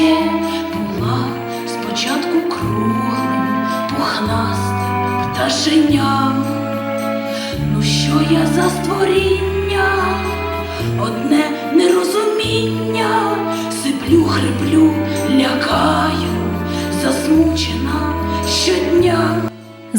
ще була спочатку круглим, пухнастим пташеням. Ну що я за створіння? Одне нерозуміння, сиплю, хриплю, лякаю, засмучена.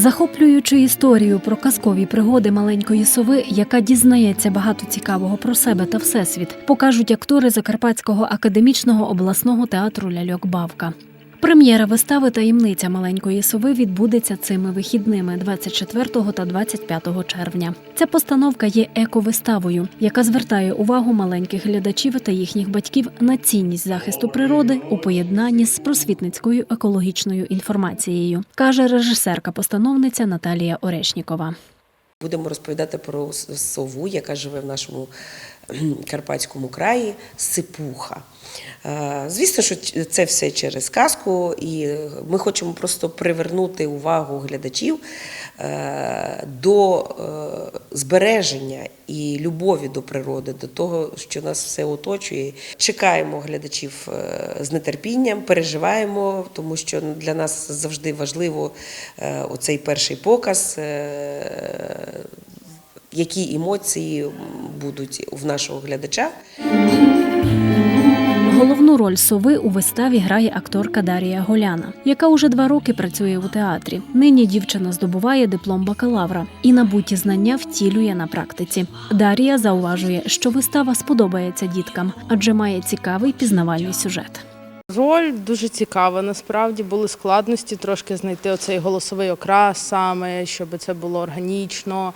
Захоплюючи історію про казкові пригоди маленької сови, яка дізнається багато цікавого про себе та всесвіт, покажуть актори Закарпатського академічного обласного театру Ляльок Бавка. Прем'єра вистави Таємниця маленької сови відбудеться цими вихідними 24 та 25 червня. Ця постановка є ековиставою, яка звертає увагу маленьких глядачів та їхніх батьків на цінність захисту природи у поєднанні з просвітницькою екологічною інформацією, каже режисерка-постановниця Наталія Орешнікова. Будемо розповідати про сову, яка живе в нашому Карпатському краї, сипуха. Е, Звісно, що це все через казку, і ми хочемо просто привернути увагу глядачів е, до е, збереження любові до природи, до того, що нас все оточує. Чекаємо глядачів е, з нетерпінням, переживаємо, тому що для нас завжди важливо е, оцей перший показ. е, Які емоції будуть в нашого глядача? Головну роль сови у виставі грає акторка Дарія Голяна, яка уже два роки працює у театрі. Нині дівчина здобуває диплом бакалавра і набуті знання втілює на практиці. Дарія зауважує, що вистава сподобається діткам, адже має цікавий пізнавальний сюжет. Роль дуже цікава. Насправді були складності трошки знайти оцей голосовий окрас саме, щоб це було органічно.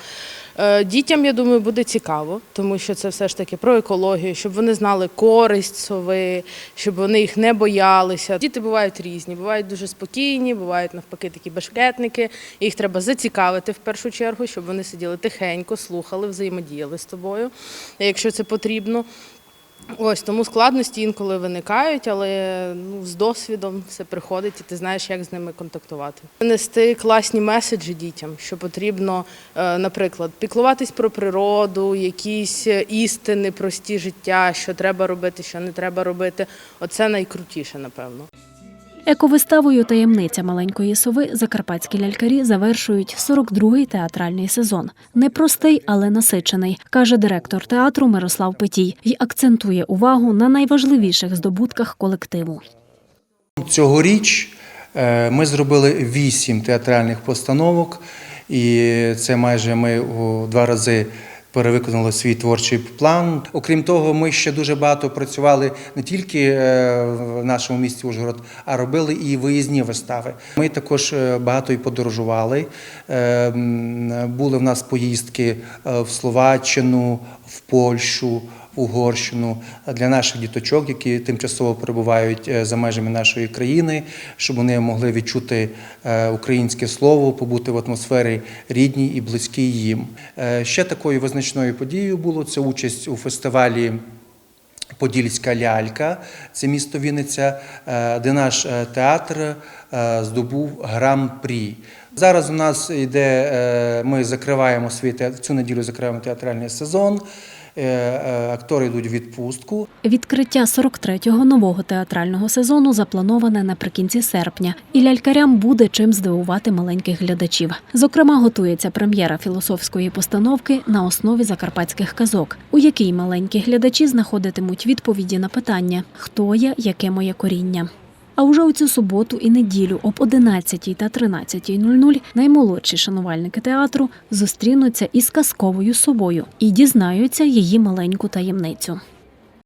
Е, Дітям, я думаю, буде цікаво, тому що це все ж таки про екологію, щоб вони знали користь сови, щоб вони їх не боялися. Діти бувають різні, бувають дуже спокійні, бувають навпаки такі бешкетники. Їх треба зацікавити в першу чергу, щоб вони сиділи тихенько, слухали, взаємодіяли з тобою, якщо це потрібно. Ось тому складності інколи виникають, але ну, з досвідом все приходить, і ти знаєш, як з ними контактувати. Нести класні меседжі дітям, що потрібно, е, наприклад, піклуватись про природу, якісь е, істини, прості життя, що треба робити, що не треба робити. Оце найкрутіше, напевно. Ековиставою таємниця маленької сови закарпатські лялькарі завершують 42-й театральний сезон. Непростий, але насичений, каже директор театру Мирослав Петій і акцентує увагу на найважливіших здобутках колективу. Цьогоріч е, ми зробили вісім театральних постановок, і це майже ми у два рази перевиконали свій творчий план. Окрім того, ми ще дуже багато працювали не тільки е, в нашому місті Ужгород, а робили і виїзні вистави. Ми також е, багато і подорожували. Е, Були в нас поїздки в Словаччину, в Польщу. Угорщину для наших діточок, які тимчасово перебувають е, за межами нашої країни, щоб вони могли відчути е, українське слово, побути в атмосфері рідній і близькій їм. Е, Ще такою визначною подією було це участь у фестивалі. Подільська лялька, це місто Вінниця, де наш театр здобув гран-прі. Зараз у нас йде, ми закриваємо свій театр, цю неділю закриваємо театральний сезон. Е, е, Актори йдуть у відпустку. Відкриття 43-го нового театрального сезону заплановане наприкінці серпня, і лялькарям буде чим здивувати маленьких глядачів. Зокрема, готується прем'єра філософської постановки на основі закарпатських казок, у якій маленькі глядачі знаходитимуть відповіді на питання: хто я, яке моє коріння. А уже у цю суботу і неділю об 11 та 13.00 наймолодші шанувальники театру зустрінуться із казковою собою і дізнаються її маленьку таємницю.